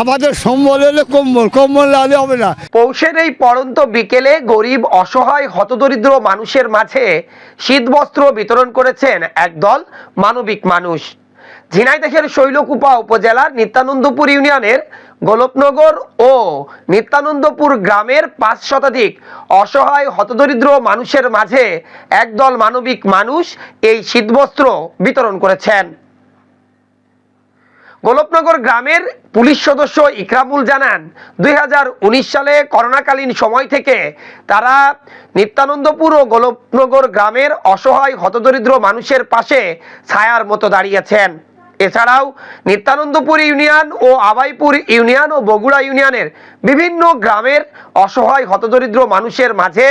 আমাদের সম্বল এলে কম্বল কম্বল হলে হবে না। পৌষের এই পড়ন্ত বিকেলে গরিব, অসহায়, হতদরিদ্র মানুষের মাঝে শীতবস্ত্র বিতরণ করেছেন একদল মানবিক মানুষ। ঝিনাইদহের শৈলকুপা উপজেলার নিত্যানন্দপুর ইউনিয়নের গোলপনগর ও নিত্যানন্দপুর গ্রামের পাঁচ শতাধিক অসহায়, হতদরিদ্র মানুষের মাঝে একদল মানবিক মানুষ এই শীতবস্ত্র বিতরণ করেছেন। গোলপনগর গ্রামের পুলিশ সদস্য ইকরামুল জানান, দুই হাজার উনিশ সালে করোনাকালীন সময় থেকে তারা নিত্যানন্দপুর ও গোলপনগর গ্রামের অসহায় হতদরিদ্র মানুষের পাশে ছায়ার মতো দাঁড়িয়েছেন। এছাড়াও নিত্যানন্দপুর ইউনিয়ন ও আবাইপুর ইউনিয়ন ও বগুড়া ইউনিয়নের বিভিন্ন গ্রামের অসহায় হতদরিদ্র মানুষের মাঝে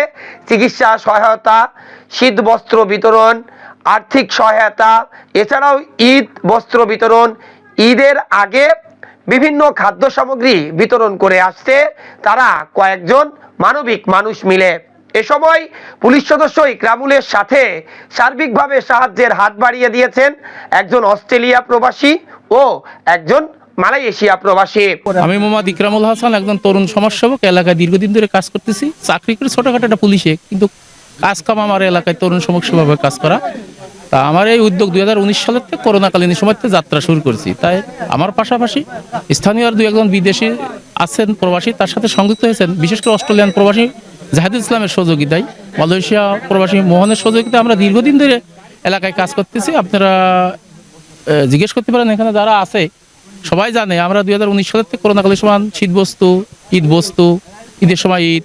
চিকিৎসা সহায়তা, শীত বস্ত্র বিতরণ, আর্থিক সহায়তা, এছাড়াও ঈদ বস্ত্র বিতরণ ঈদের আগে বিভিন্ন খাদ্য সামগ্রী বিতরণ করে আসছে। তারা কয়েকজন মানবিক মানুষ মিলে। এ সময় পুলিশ সদস্য ইকরামুলের সাথে সার্বিকভাবে সাহায্যের হাত বাড়িয়ে দিয়েছেন একজন অস্ট্রেলিয়া প্রবাসী ও একজন মালয়েশিয়া প্রবাসী। আমি মোহাম্মদ ইকরামুল হাসান, একজন তরুণ সমাজসেবক। এলাকায় দীর্ঘদিন ধরে কাজ করতেছি। চাকরি করে ছোটখাটো একটা পুলিশে, কিন্তু কাজ কাম আমার এলাকায় তরুণ সমাজসেবাভাবে কাজ করা। তা আমার এই উদ্যোগ দুই হাজার উনিশ সালের থেকে করোনাকালীন সময় থেকে যাত্রা শুরু করেছি। তাই আমার পাশাপাশি স্থানীয় আর দুই একজন বিদেশি আছেন প্রবাসী, তার সাথে সংযুক্ত হয়েছেন বিশেষ করে অস্ট্রেলিয়ান প্রবাসী জাহিদুল ইসলামের সহযোগিতায়। মালয়েশিয়া প্রবাসী মোহনের সহযোগিতায় আমরা দীর্ঘদিন ধরে এলাকায় কাজ করতেছি। আপনারা জিজ্ঞেস করতে পারেন এখানে যারা আছে, সবাই জানে আমরা দুই হাজার উনিশ সালের থেকে করোনাকালীন সময় শীত বস্তু ঈদ বস্তু ঈদের সময় ঈদ।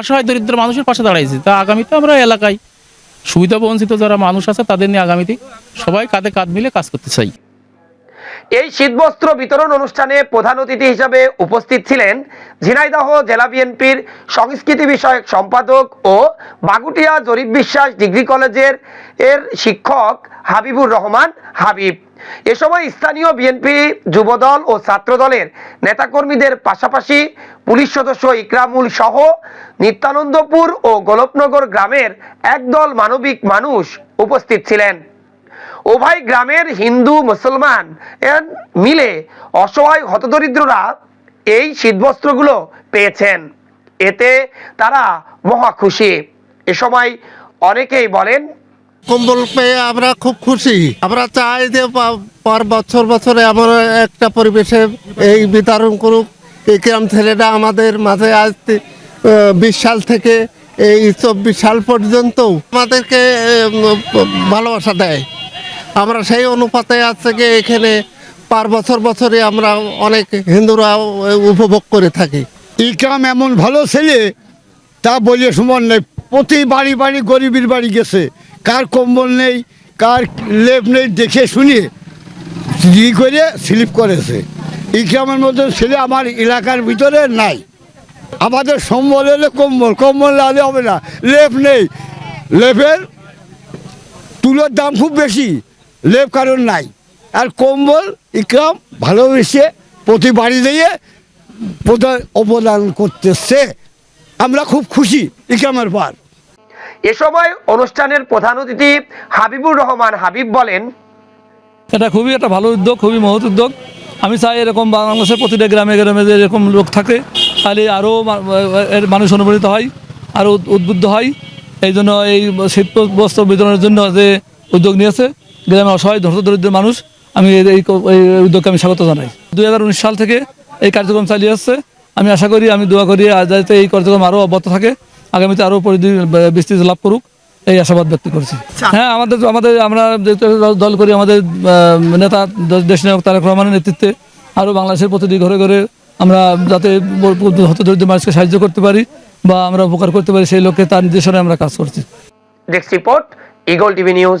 অসহায়, দরিদ্র মানুষের পাশে দাঁড়াইছি। তা আগামীতে আমরা এলাকায় সুবিধা বঞ্চিত যারা মানুষ আছে, তাদের নিয়ে আগামীতে সবাই কাঁধে কাঁধ মিলে কাজ করতে চাই। এই শীতবস্ত্র বিতরণ অনুষ্ঠানে প্রধান অতিথি হিসাবে উপস্থিত ছিলেন ঝিনাইদহ জেলা বিএনপির সংস্কৃতি বিষয়ক সম্পাদক ও বাগুটিয়া জরিপ বিশ্বাস ডিগ্রি কলেজের এর শিক্ষক হাবিবুর রহমান হাবিব। এ সময় স্থানীয় বিএনপি যুবদল ও ছাত্রদলের নেতাকর্মীদের পাশাপাশি পুলিশ সদস্য ইকরামুল সহ নিত্যানন্দপুর ও গোলপনগর গ্রামের একদল মানবিক মানুষ উপস্থিত ছিলেন। উভয় গ্রামের হিন্দু, মুসলমান মিলে অসহায় হতদরিদ্ররা এই শীতবস্ত্রগুলো পেয়েছেন। এতে তারা মহা খুশি। এ সময় অনেকেই বলেন কম্বল পেয়ে আমরা খুব খুশি। আমরা চাই যে পর বছর বছরে এমন একটা পরিবেশে এই বিতরণ করুক। এই গ্রাম ছেলেটা আমাদের মাঝে আজ বিশ সাল থেকে এই চব্বিশ সাল পর্যন্ত আমাদেরকে ভালোবাসা দেয়। আমরা সেই অনুপাতে আছে কি এখানে পার বছর বছরে আমরা অনেক হিন্দুরা উপভোগ করে থাকি। ইকরাম এমন ভালো ছেলে, তা বলিয়ে সমান নেই। প্রতি বাড়ি বাড়ি গরিবের বাড়ি গেছে। কার কম্বল নেই, কার লেপ নেই, দেখে শুনিয়ে ই করে স্লিপ করেছে। ইকরামের মধ্যে ছেলে আমার এলাকার ভিতরে নাই। আমাদের সম্বল এলে কম্বল কম্বল না হবে না, লেপ নেই। লেপের তুলোর দাম খুব বেশি, লেপ কারণ নাই। আর কম্বল ইকরাম ভালোবেসে প্রতি বাড়ি দিয়ে প্রধান অবদান করতেছে। আমরা খুব খুশি ইকরামের পার এ সময় অনুষ্ঠানের প্রধান অতিথি হাবিবুর রহমান হাবিব বলেন, এটা খুবই একটা ভালো উদ্যোগ, খুবই মহৎ উদ্যোগ। আমি চাই এরকম বাংলাদেশের প্রতিটা গ্রামে গ্রামে যে এরকম লোক থাকে, তাহলে আরও এর মানুষ অনুপ্রাণিত হয় আরও উদ্বুদ্ধ হয়। এই জন্য এই শীত বস্ত্র বিতরণের জন্য যে উদ্যোগ নিয়েছে গ্রামে অসহায় ধর্ত দরিদ্র মানুষ, আমি এই উদ্যোগকে আমি স্বাগত জানাই। দুই হাজার উনিশ সাল থেকে এই কার্যক্রম চালিয়ে আসছে। আমি আশা করি, আমি দোয়া করি যাতে এই কার্যক্রম আরও অব্যাহত থাকে। আগামীতে আরও বিস্তৃতি লাভ করুক এই আশাবাদ ব্যক্ত করছি। হ্যাঁ আমাদের আমাদের আমরা যেহেতু দল করি আমাদের আহ, নেতা দেশ নায়ক তারেক রহমানের নেতৃত্বে আরও বাংলাদেশের প্রতিটি ঘরে ঘরে আমরা যাতে হতদরিদ্র মানুষকে সাহায্য করতে পারি বা আমরা উপকার করতে পারি সেই লক্ষ্যে তার নির্দেশনায় আমরা কাজ করছি। Next report eagle TV news